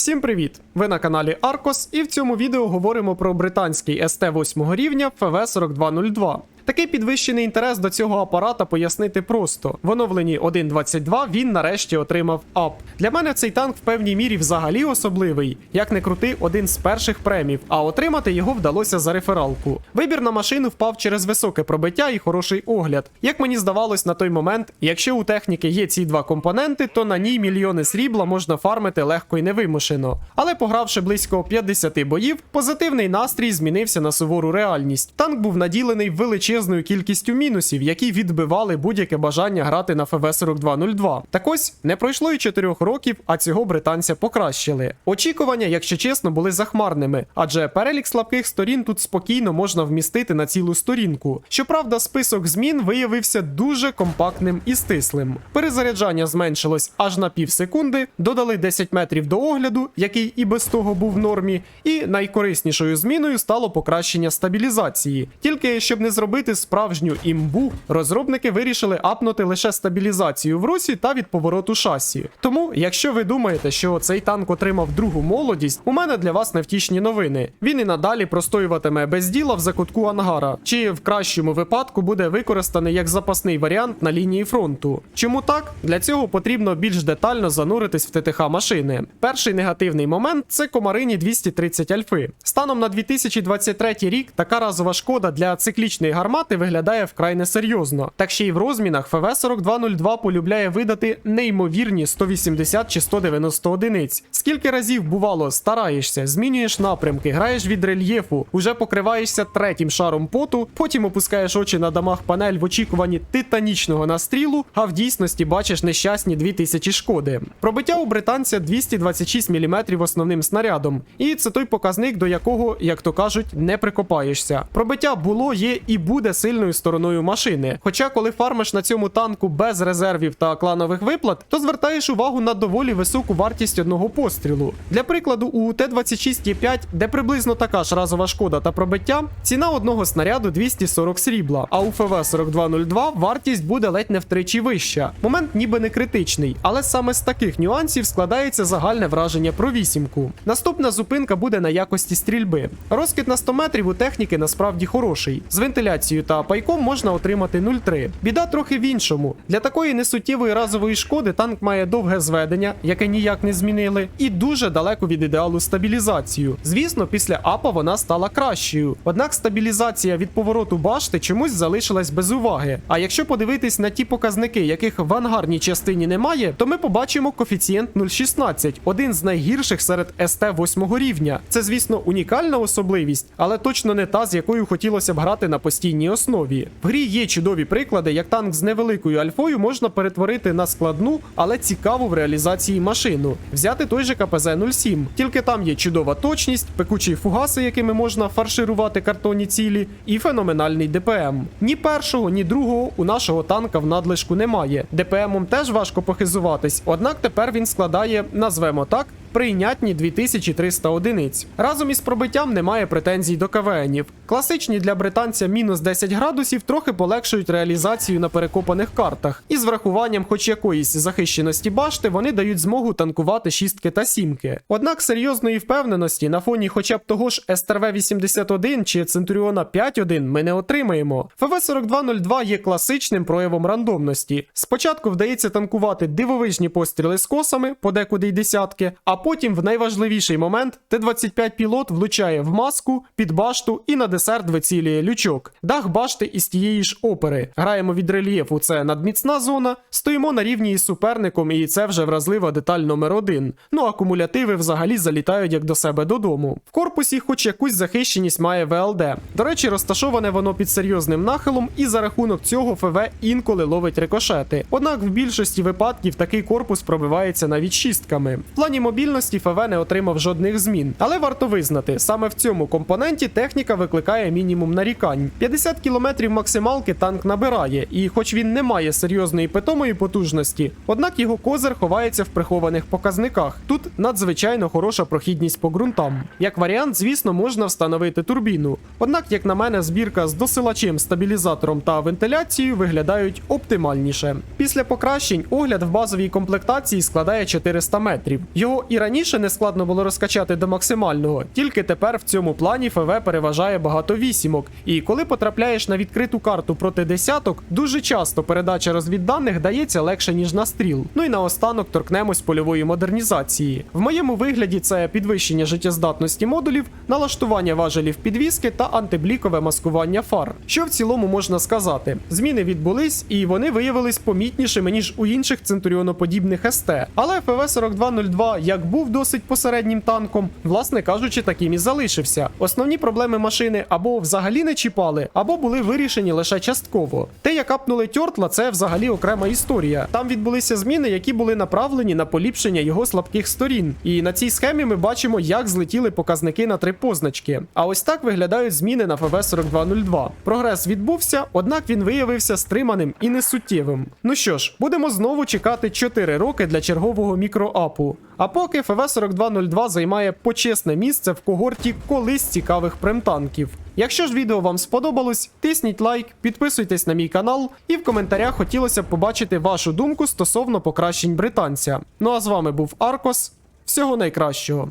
Всім привіт! Ви на каналі Аркос, і в цьому відео говоримо про британський СТ 8 рівня FV4202. Такий підвищений інтерес до цього апарата пояснити просто. В оновленні 1.22 він нарешті отримав ап. Для мене цей танк в певній мірі взагалі особливий, як не крути, один з перших премів, а отримати його вдалося за рефералку. Вибір на машину впав через високе пробиття і хороший огляд. Як мені здавалось на той момент, якщо у техніки є ці два компоненти, то на ній мільйони срібла можна фармити легко і невимушено. Але погравши близько 50 боїв, позитивний настрій змінився на сувору реальність. Танк був наділений величезною кількістю мінусів, які відбивали будь-яке бажання грати на ФВ-4202. Так ось не пройшло і 4 років, а цього британця покращили. Очікування, якщо чесно, були захмарними, адже перелік слабких сторін тут спокійно можна вмістити на цілу сторінку. Щоправда, список змін виявився дуже компактним і стислим. Перезаряджання зменшилось аж на пів секунди, додали 10 метрів до огляду, який і без того був в нормі, і найкориснішою зміною стало покращення стабілізації. Тільки щоб не зробити справжню імбу, розробники вирішили апнути лише стабілізацію в русі та від повороту шасі. Тому, якщо ви думаєте, що цей танк отримав другу молодість, у мене для вас невтішні новини. Він і надалі простоюватиме без діла в закутку ангара, чи в кращому випадку буде використаний як запасний варіант на лінії фронту. Чому так? Для цього потрібно більш детально зануритись в ТТХ машини. Перший негативний момент це комарині 230 альфи. Станом на 2023 рік така разова шкода для циклічної гармати виглядає вкрай несерйозно. Так ще й в розмінах ФВ-4202 полюбляє видати неймовірні 180 чи 190 одиниць. Скільки разів бувало, стараєшся, змінюєш напрямки, граєш від рельєфу, уже покриваєшся третім шаром поту, потім опускаєш очі на дамаг панель в очікуванні титанічного настрілу, а в дійсності бачиш нещасні 2000 шкоди. Пробиття у британця 226 мм основним снарядом, і це той показник, до якого, як то кажуть, не прикопаєшся. Пробиття було, є і буде сильною стороною машини. Хоча, коли фармиш на цьому танку без резервів та кланових виплат, то звертаєш увагу на доволі високу вартість одного пострілу. Для прикладу, у Т-26Е5, де приблизно така ж разова шкода та пробиття, ціна одного снаряду 240 срібла, а у ФВ-4202 вартість буде ледь не втричі вища. Момент ніби не критичний, але саме з таких нюансів складається загальне враження про вісімку. Наступна зупинка буде на якості стрільби. Розкид на 100 метрів у техніки насправді хороший. З вентиляцією та пайком можна отримати 0,3. Біда трохи в іншому. Для такої несуттєвої разової шкоди танк має довге зведення, яке ніяк не змінили, і дуже далеко від ідеалу стабілізацію. Звісно, після апа вона стала кращою. Однак стабілізація від повороту башти чомусь залишилась без уваги. А якщо подивитись на ті показники, яких в ангарній частині немає, то ми побачимо коефіцієнт 0,16, один з найгірших серед СТ 8 рівня. Це, звісно, унікальна особливість, але точно не та, з якою хотілося б грати на постійній основі. В грі є чудові приклади, як танк з невеликою альфою можна перетворити на складну, але цікаву в реалізації машину. Взяти той же КПЗ-07. Тільки там є чудова точність, пекучі фугаси, якими можна фарширувати картонні цілі, і феноменальний ДПМ. Ні першого, ні другого у нашого танка в надлишку немає. ДПМом теж важко похизуватись, однак тепер він складає, назвемо так, прийнятні 2300 одиниць. Разом із пробиттям немає претензій до КВНів. Класичні для британця мінус 10 градусів трохи полегшують реалізацію на перекопаних картах, і з врахуванням хоч якоїсь захищеності башти вони дають змогу танкувати шістки та сімки. Однак серйозної впевненості на фоні хоча б того ж СТРВ-81 чи Центуріона 5.1 ми не отримаємо. ФВ-4202 є класичним проявом рандомності. Спочатку вдається танкувати дивовижні постріли з косами, подекуди й десятки, а потім в найважливіший момент Т-25 пілот влучає в маску, під башту і на десерт вицілює лючок. Дах башти із тієї ж опери. Граємо від рельєфу, це надміцна зона, стоїмо на рівні із суперником, і це вже вразлива деталь номер один. Ну а кумулятиви взагалі залітають як до себе додому. В корпусі, хоч якусь захищеність має ВЛД. До речі, розташоване воно під серйозним нахилом, і за рахунок цього ФВ інколи ловить рикошети. Однак в більшості випадків такий корпус пробивається навіть шістками. В плані мобільності ФВ не отримав жодних змін, але варто визнати, саме в цьому компоненті техніка викликає мінімум нарікань. 50 км максималки танк набирає, і хоч він не має серйозної питомої потужності, однак його козир ховається в прихованих показниках. Тут надзвичайно хороша прохідність по ґрунтам. Як варіант, звісно, можна встановити турбіну. Однак, як на мене, збірка з досилачем, стабілізатором та вентиляцією виглядають оптимальніше. Після покращень огляд в базовій комплектації складає 400 метрів. Його і раніше не складно було розкачати до максимального, тільки тепер в цьому плані ФВ переважає багато вісімок. І коли потрапляєш на відкриту карту проти десяток, дуже часто передача розвідданих дається легше, ніж на стріл. Ну і наостанок торкнемось польової модернізації. В моєму вигляді це підвищення життєздатності модулів, налаштування важелів підвіски та антиблікове маскування фар. Що в цілому можна сказати? Зміни відбулись і вони виявились помітнішими ніж у інших центуріоноподібних СТ. Але ФВ-4202 як був досить посереднім танком, власне кажучи, таким і залишився. Основні проблеми машини або взагалі не чіпали, або були вирішені лише частково. Те, як апнули Тьортла, це взагалі окрема історія. Там відбулися зміни, які були направлені на поліпшення його слабких сторін. І на цій схемі ми бачимо, як злетіли показники на три позначки. А ось так виглядають зміни на ФВ-4202. Прогрес відбувся, однак він виявився стриманим і несуттєвим. Ну що ж, будемо знову чекати 4 роки для чергового мікроапу. А поки ФВ-4202 займає почесне місце в когорті колись цікавих примтанків. Якщо ж відео вам сподобалось, тисніть лайк, підписуйтесь на мій канал, і в коментарях хотілося б побачити вашу думку стосовно покращень британця. Ну а з вами був Аркос. Всього найкращого.